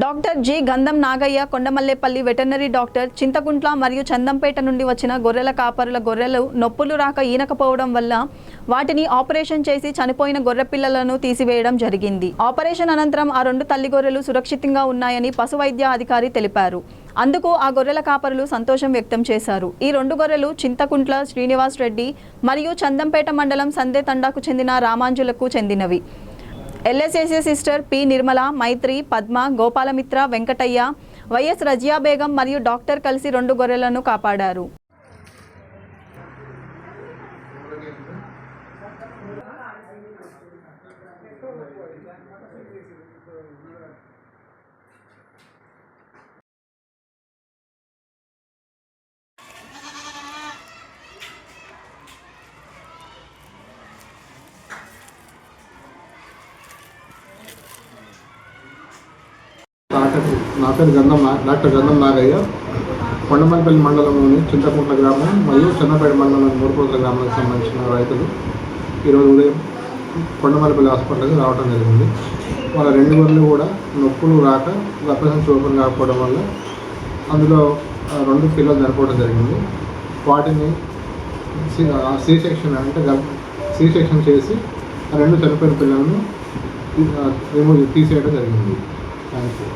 Doctor G. Gandham Nagaiah Kondamallepalli veterinary doctor Chinthakuntla మరియు చందంపేట నుండి వచ్చిన గొర్రెల కాపరుల గొర్రెలు నొప్పులు రాక ఈనకపోవడం వల్ల వాటిని ఆపరేషన్ చేసి చనిపోయిన గొర్రె పిల్లలను తీసివేయడం జరిగింది. ఆపరేషన్ అనంతరం ఆ రెండు తల్లి గొర్రెలు సురక్షితంగా ఉన్నాయని పశు వైద్య అధికారి తెలిపారు. అందుకు ఆ గొర్రెల కాపరులు సంతోషం వ్యక్తం చేశారు. ఈ రెండు గొర్రెలు చింతకుంట్ల శ్రీనివాస్ రెడ్డి మరియు చందంపేట మండలం సందే తండాకు చెందిన రామాంజులకు చెందినవి. LSSA sister P Nirmala Maitri Padma Gopalamitra Venkataiah YS Razia Begum మరియు డాక్టర్ కలిసి రెండు గొర్రెలను కాపాడారు. నా పేరు గంధం నా డాక్టర్ గంధం నాగయ్య. కొండమల్పల్లి మండలంలోని చింతకుంట గ్రామం మరియు చిన్నపేట మండలంలోని మూడుకోట్ల గ్రామానికి సంబంధించిన రైతులు. ఈరోజు ఉదయం కొండమలపల్లి హాస్పిటల్కి రావడం జరిగింది. వాళ్ళ రెండు గొర్రెలు కూడా నొప్పులు రాక గర్భసంచి ఓపెన్ కాకపోవడం వల్ల అందులో ఆ, రెండు కిలోలు చనిపోవడం జరిగింది. వాటిని సి సెక్షన్ అంటే సి సెక్షన్ చేసి ఆ రెండు చనిపోయిన పిల్లలను రిమూవ్ తీసేయడం జరిగింది. தேங்க்யூ